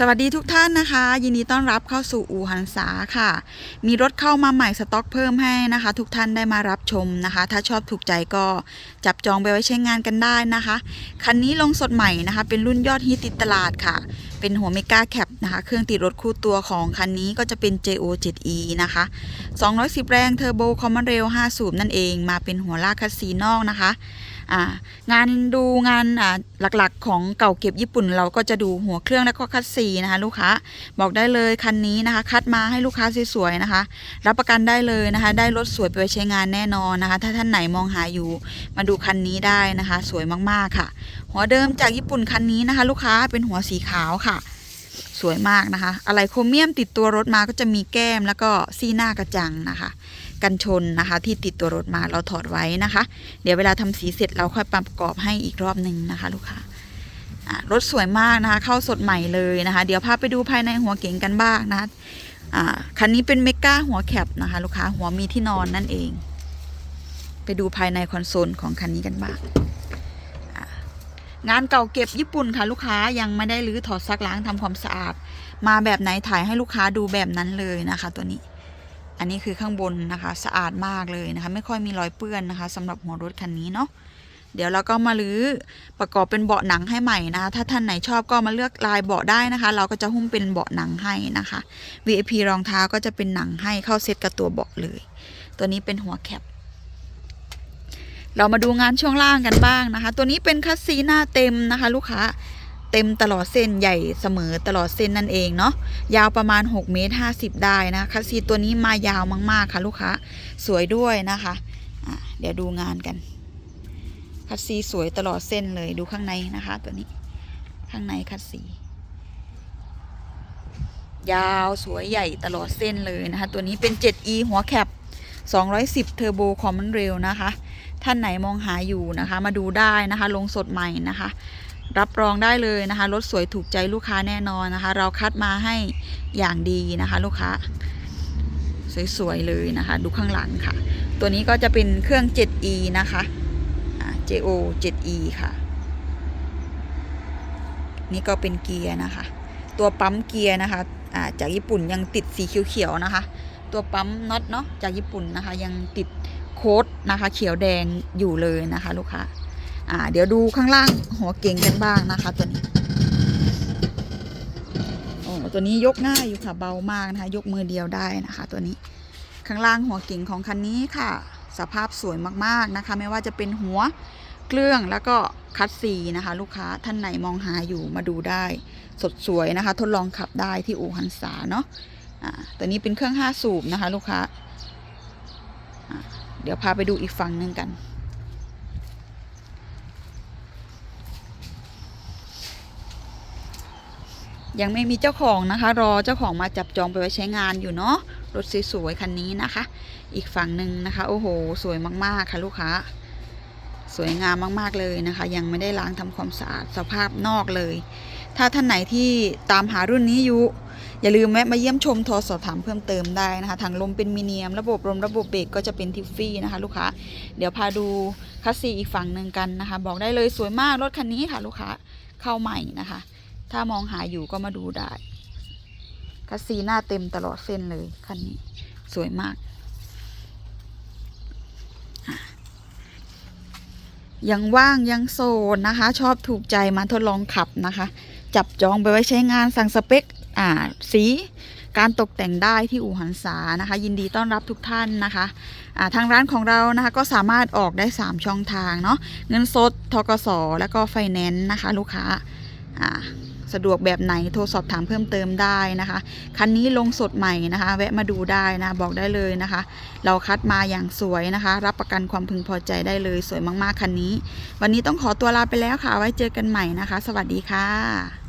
สวัสดีทุกท่านนะคะ ยินดีต้อนรับเข้าสู่อู่หันษาค่ะ มีรถเข้ามาใหม่สต็อกเพิ่มให้นะคะ ทุกท่านได้มารับชมนะคะ ถ้าชอบถูกใจก็จับจองไปไว้ใช้งานกันได้นะคะ คันนี้ลงสดใหม่นะคะ เป็นรุ่นยอดฮิตติดตลาดค่ะเป็นหัวเมกาแคปนะคะ เครื่องติดรถคู่ตัวของคันนี้ก็จะเป็น JO 7E นะคะ 210 แรงเทอร์โบคอมมอนเรล5สูบนั่นเอง มาเป็นหัวลากคัสซีนอกนะคะงานดูงานหลักๆของเก่าเก็บญี่ปุ่น เราก็จะดูหัวเครื่องแล้วก็คัสซีนะคะลูกค้าบอกได้เลยคันนี้นะคะ คัดมาให้ลูกค้าสวยๆนะคะ รับประกันได้เลยนะคะ ได้รถสวยไปใช้งานแน่นอนนะคะ ถ้าท่านไหนมองหาอยู่มาดูคันนี้ได้นะคะ สวยมากๆค่ะ หัวเดิมจากญี่ปุ่นคันนี้นะคะ ลูกค้าเป็นหัวสีขาวค่ะ สวยมากนะคะ อะไรโครเมียมติดตัวรถมาก็จะมีแก้มแล้วก็ซี่หน้ากระจังนะคะ กันชนนะคะ ที่ติดตัวรถมาเราถอดไว้นะคะ เดี๋ยวเวลาทำสีเสร็จเราค่อยประกอบให้อีกรอบหนึ่งนะคะ ลูกค้ารถสวยมากนะคะ เข้าสดใหม่เลยนะคะ เดี๋ยวพาไปดูภายในหัวเก๋งกันบ้างนะคะคันนี้เป็นเมก้าหัวแคปนะคะ ลูกค้าหัวมีที่นอนนั่นเอง ไปดูภายในคอนโซลของคันนี้กันบ้าง งานเก่าเก็บญี่ปุ่นค่ะลูกค้ายังไม่ได้รื้อถอดซักล้างทำความสะอาด มาแบบไหนถ่ายให้ลูกค้าดูแบบนั้นเลยนะคะ ตัวนี้ อันนี้คือข้างบนนะคะสะอาดมากเลยนะคะ ไม่ค่อยมีรอยเปื้อนนะคะสำหรับหัวรถคันนี้เนาะเดี๋ยวเราก็มารื้อประกอบเป็นเบาะหนังให้ใหม่นะคะ ถ้าท่านไหนชอบก็มาเลือกลายเบาะได้นะคะ เราก็จะหุ้มเป็นเบาะหนังให้นะคะ VIP รองเท้าก็จะเป็นหนังให้เข้าเซตกับตัวเบาะเลย ตัวนี้เป็นหัวแคป เรามาดูงานช่วงล่างกันบ้างนะคะ ตัวนี้เป็นคัสซีหน้าเต็มนะคะ ลูกค้าเต็มตลอดเส้นใหญ่เสมอตลอดเส้นนั่นเองเนาะยาวประมาณ6เมตร50 ได้นะคัสซีตัวนี้มายาวมาก ๆ ค่ะ ลูกค้าสวยด้วยนะคะะเดี๋ยวดูงานกันคัสซีสวยตลอดเส้นเลยดูข้างในนะคะ ตัวนี้ข้างในคัสซียาวสวยใหญ่ตลอดเส้นเลยนะคะ ตัวนี้เป็น 7e หัวแคป210เทอร์โบคอมมอนเรลนะคะ ท่านไหนมองหาอยู่นะคะ มาดูได้นะคะ ลงสดใหม่นะคะ รับรองได้เลยนะคะรถสวยถูกใจลูกค้าแน่นอนนะคะ เราคัดมาให้อย่างดีนะคะ ลูกค้า สวยๆเลยนะคะ ดูข้างหลังค่ะ ตัวนี้ก็จะเป็นเครื่อง 7e นะคะอ่า JO 7e ค่ะ นี่ก็เป็นเกียร์นะคะ ตัวปั๊มเกียร์นะคะจากญี่ปุ่นยังติดสีเขียวๆนะคะ ตัวปั๊มน็อตเนาะจากญี่ปุ่นนะคะ ยังติด โค้ดนะคะ เขียวแดงอยู่เลยนะคะ ลูกค้าอ่า เดี๋ยวดูข้างล่างหัวเก่งกันบ้างนะคะ ตัวนี้โอ้ตัวนี้ยกง่ายอยู่ค่ะเบามากนะคะ ยกมือเดียวได้นะคะ ตัวนี้ข้างล่างหัวเก่งของคันนี้ค่ะ สภาพสวยมากๆนะคะ ไม่ว่าจะเป็นหัวเครื่องแล้วก็คัดซีนะคะ ลูกค้าท่านไหนมองหาอยู่มาดูได้ สดสวยนะคะ ทดลองขับได้ที่อู่ฮันซาเนาะอ่าตัวนี้เป็นเครื่อง5สูบนะคะ ลูกค้า เดี๋ยวพาไปดูอีกฝั่งหนึ่งกัน ยังไม่มีเจ้าของนะคะ รอเจ้าของมาจับจองไปไว้ใช้งานอยู่เนาะรถสวยๆคันนี้นะคะ อีกฝั่งหนึ่งนะคะ โอ้โห สวยมากๆค่ะลูกค้า สวยงามมากๆเลยนะคะ ยังไม่ได้ล้างทำความสะอาดสภาพนอกเลย ถ้าท่านไหนที่ตามหารุ่นนี้อยู่ อย่าลืมแวะมาเยี่ยมชมโทรสอบถามเพิ่มเติมได้นะคะทางลมเป็นมีเนียม ระบบลมระบบเบรกก็จะเป็นทิฟฟี่นะคะลูกค้า เดี๋ยวพาดูคัสซีอีกฝั่งหนึ่งกันนะคะ บอกได้เลยสวยมากรถคันนี้ค่ะลูกค้าเข้าใหม่นะคะ ถ้ามองหาอยู่ก็มาดูได้คัสซีหน้าเต็มตลอดเส้นเลยคันนี้สวยมากยังว่างยังโสดนะคะ ชอบถูกใจมาทดลองขับนะคะ จับจองไปไว้ใช้งานสั่งสเปค สีการตกแต่งได้ที่อู่หันษานะคะ ยินดีต้อนรับทุกท่านนะคะทางร้านของเรานะคะก็สามารถออกได้ 3 ช่องทางเนาะเงินสดทกสแล้วก็ไฟแนนซ์นะคะ ลูกค้าสะดวกแบบไหนโทรสอบถามเพิ่มเติมได้นะคะ คันนี้ลงสดใหม่นะคะ แวะมาดูได้นะบอกได้เลยนะคะ เราคัดมาอย่างสวยนะคะ รับประกันความพึงพอใจได้เลยสวยมากๆคันนี้ วันนี้ต้องขอตัวลาไปแล้วค่ะ ไว้เจอกันใหม่นะคะ สวัสดีค่ะ